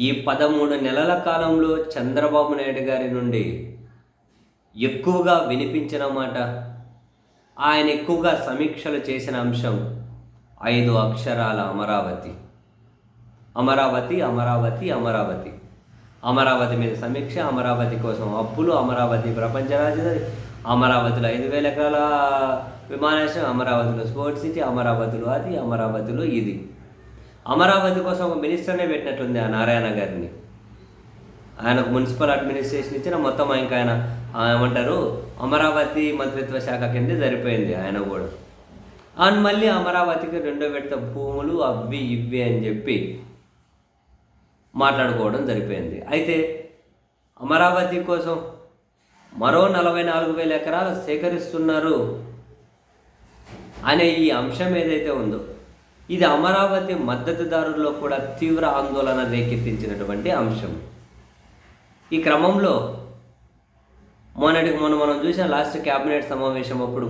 ఈ పదమూడు నెలల కాలంలో చంద్రబాబు నాయుడు గారి నుండి ఎక్కువగా వినిపించిన మాట ఆయన ఎక్కువగా సమీక్షలు చేసిన అంశం ఐదు అక్షరాల అమరావతి. అమరావతి అమరావతి అమరావతి. అమరావతి మీద సమీక్ష అమరావతి కోసం అప్పులు అమరావతి ప్రపంచ రాజధాని అమరావతిలో ఐదు వేల ఎకరాల విమానాశ్రయం అమరావతిలో స్పోర్ట్స్ సిటీ అమరావతిలో అది అమరావతిలో ఇది. అమరావతి కోసం ఒక మినిస్టర్నే పెట్టినట్టుంది ఆ నారాయణ గారిని. ఆయనకు మున్సిపల్ అడ్మినిస్ట్రేషన్ ఇచ్చిన మొత్తం ఇంకా ఆయన ఆ, ఏమంటారు అమరావతి మంత్రిత్వ శాఖ కింద సరిపోయింది ఆయన కూడా. అండ్ మళ్ళీ అమరావతికి రెండో విడత భూములు అవి ఇవి అని చెప్పి మాట్లాడుకోవడం సరిపోయింది. అయితే అమరావతి కోసం మరో నలభై నాలుగు వేల ఎకరాలు సేకరిస్తున్నారు అనే ఈ అంశం ఏదైతే ఉందో ఇది అమరావతి మద్దతుదారుల్లో కూడా తీవ్ర ఆందోళన రేకెత్తించినటువంటి అంశం. ఈ క్రమంలో మొన్నటికి మొన్న మనం చూసిన లాస్ట్ క్యాబినెట్ సమావేశం అప్పుడు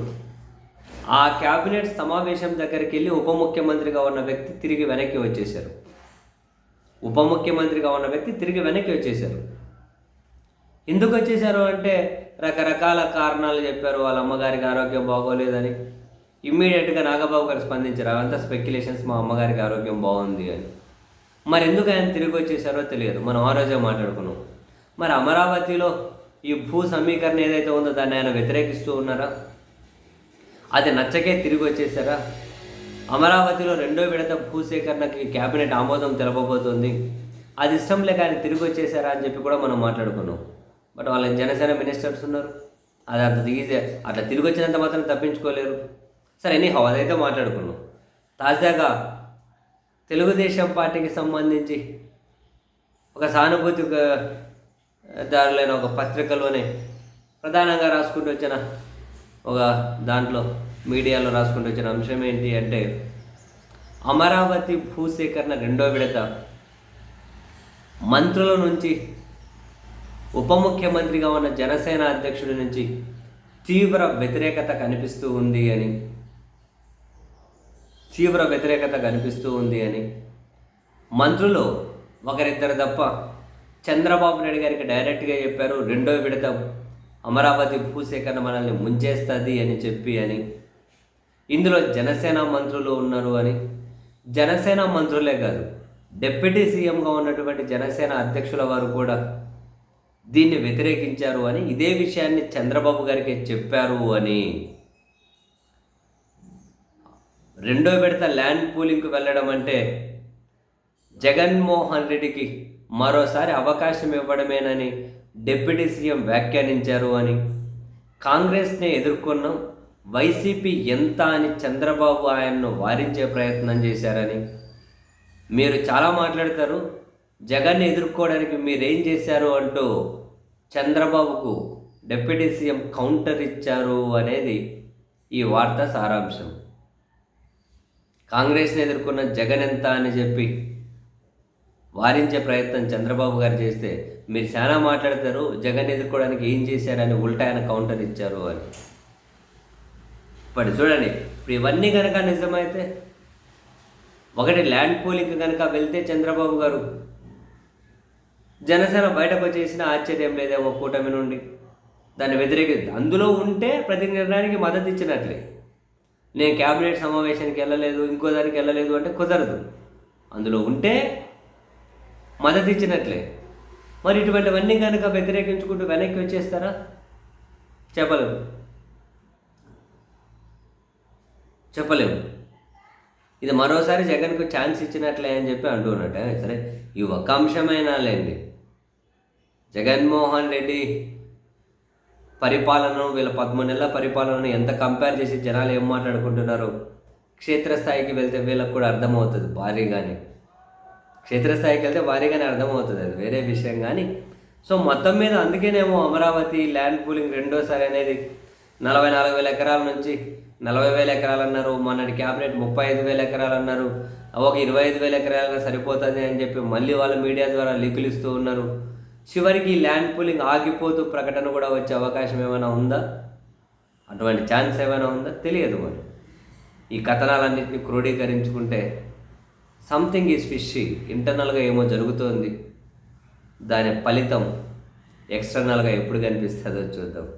ఆ క్యాబినెట్ సమావేశం దగ్గరికి వెళ్ళి ఉప ముఖ్యమంత్రిగా ఉన్న వ్యక్తి తిరిగి వెనక్కి వచ్చేశారు. ఉప ముఖ్యమంత్రిగా ఉన్న వ్యక్తి తిరిగి వెనక్కి వచ్చేశారు. ఎందుకు వచ్చేశారు అంటే రకరకాల కారణాలు చెప్పారు వాళ్ళ అమ్మగారికి ఆరోగ్యం బాగోలేదని. ఇమ్మీడియట్గా నాగబాబు గారు స్పందించారు అవంతా స్పెక్యులేషన్స్ మా అమ్మగారికి ఆరోగ్యం బాగుంది అని. మరి ఎందుకు ఆయన తిరిగి వచ్చేసారో తెలియదు మనం ఆ రోజే మాట్లాడుకున్నాం. మరి అమరావతిలో ఈ భూ సమీకరణ ఏదైతే ఉందో దాన్ని ఆయన వ్యతిరేకిస్తూ ఉన్నారా? అది నచ్చకే తిరిగి వచ్చేసారా? అమరావతిలో రెండో విడత భూసేకరణకి క్యాబినెట్ ఆమోదం తెలపబోతోంది. అది ఇష్టం లేక ఆయన తిరిగి వచ్చేసారా అని చెప్పి కూడా మనం మాట్లాడుకున్నాం. బట్ వాళ్ళ జనసేన మినిస్టర్స్ ఉన్నారు. అది అంత దిగితే అట్లా తిరిగి వచ్చినంత మాత్రం తప్పించుకోలేరు. సరే ఎనీ హౌ అదైతే మాట్లాడుకున్నాం. తాజాగా తెలుగుదేశం పార్టీకి సంబంధించి ఒక సానుభూతి దారులైన ఒక పత్రికలోనే ప్రధానంగా రాసుకుంటూ వచ్చిన ఒక దాంట్లో మీడియాలో రాసుకుంటూ వచ్చిన అంశం ఏంటి అంటే అమరావతి భూసేకరణ రెండో విడత మంత్రుల నుంచి ఉప ముఖ్యమంత్రిగా ఉన్న జనసేన అధ్యక్షుడి నుంచి తీవ్ర వ్యతిరేకత కనిపిస్తూ ఉంది అని తీవ్ర వ్యతిరేకత కనిపిస్తూ ఉంది అని. మంత్రులు ఒకరిద్దరు తప్ప చంద్రబాబు నాయుడు గారికి డైరెక్ట్గా చెప్పారు రెండో విడత అమరావతి భూసేకరణ మనల్ని ముంచేస్తుంది అని చెప్పి అని. ఇందులో జనసేన మంత్రులు ఉన్నారు అని. జనసేన మంత్రులే కాదు డిప్యూటీ సీఎంగా ఉన్నటువంటి జనసేన అధ్యక్షుల వారు కూడా దీన్ని వ్యతిరేకించారు అని ఇదే విషయాన్ని చంద్రబాబు గారికి చెప్పారు అని. రెండో విడత ల్యాండ్ పూలింగ్కు వెళ్ళడం అంటే జగన్మోహన్ రెడ్డికి మరోసారి అవకాశం ఇవ్వడమేనని డిప్యూటీ సీఎం వ్యాఖ్యానించారు అని కాంగ్రెస్ని ఎదుర్కొన్నాం వైసీపీ ఎంత అని చంద్రబాబు ఆయన్ను వారించే ప్రయత్నం చేశారని. మీరు చాలా మాట్లాడతారు జగన్ని ఎదుర్కోవడానికి మీరేం చేశారు అంటూ చంద్రబాబుకు డిప్యూటీ సీఎం కౌంటర్ ఇచ్చారు అనేది ఈ వార్త సారాంశం. కాంగ్రెస్ని ఎదుర్కొన్న జగన్ ఎంత అని చెప్పి వారించే ప్రయత్నం చంద్రబాబు గారు చేస్తే మీరు చాలా మాట్లాడతారు జగన్ ఎదుర్కోవడానికి ఏం చేశారని ఉల్టా ఆయన కౌంటర్ ఇచ్చారు అని. ఇప్పుడు చూడండి ఇప్పుడు ఇవన్నీ కనుక నిజమైతే ఒకటి ల్యాండ్ పోలింగ్ కనుక వెళ్తే చంద్రబాబు గారు జనసేన బయటకు వచ్చేసిన ఆశ్చర్యం లేదేమో కూటమి నుండి. దాన్ని వ్యతిరేకి అందులో ఉంటే ప్రతి నిర్ణయానికి మద్దతు ఇచ్చినట్లే. నేను క్యాబినెట్ సమావేశానికి వెళ్ళలేదు ఇంకో దానికి వెళ్ళలేదు అంటే కుదరదు. అందులో ఉంటే మద్దతు ఇచ్చినట్లే. మరి ఇటువంటివన్నీ కనుక వ్యతిరేకించుకుంటూ వెనక్కి వచ్చేస్తారా? చెప్పలేము. చెప్పలేము. ఇది మరోసారి జగన్కు ఛాన్స్ ఇచ్చినట్లే అని చెప్పి అంటున్నట్ట సరే ఈ ఒక్క అంశమైనా లేండి. జగన్మోహన్ రెడ్డి పరిపాలనను వీళ్ళ పదమూడు నెలల పరిపాలనను ఎంత కంపేర్ చేసి జనాలు ఏం మాట్లాడుకుంటున్నారు క్షేత్రస్థాయికి వెళ్తే వీళ్ళకి కూడా అర్థమవుతుంది భారీగానే. క్షేత్రస్థాయికి వెళ్తే భారీగానే అర్థమవుతుంది అది వేరే విషయం కానీ. సో మొత్తం మీద అందుకేనేమో అమరావతి ల్యాండ్ పూలింగ్ రెండోసారి అనేది నలభై నాలుగు వేల ఎకరాల నుంచి నలభై వేల ఎకరాలు అన్నారు మొన్నటి క్యాబినెట్ ముప్పై ఐదు వేల ఎకరాలు అన్నారు ఒక ఇరవై ఐదు వేల ఎకరాలు సరిపోతుంది అని చెప్పి మళ్ళీ వాళ్ళు మీడియా ద్వారా లీకులు ఇస్తూ ఉన్నారు. చివరికి ల్యాండ్ పూలింగ్ ఆగిపోతూ ప్రకటన కూడా వచ్చే అవకాశం ఏమైనా ఉందా? అటువంటి ఛాన్స్ ఏమైనా ఉందా? తెలియదు మరి. ఈ కథనాలన్నింటినీ క్రోడీకరించుకుంటే సంథింగ్ ఈజ్ ఫిషీ ఇంటర్నల్గా ఏమో జరుగుతోంది. దాని ఫలితం ఎక్స్టర్నల్గా ఎప్పుడు కనిపిస్తుందో చూద్దాం.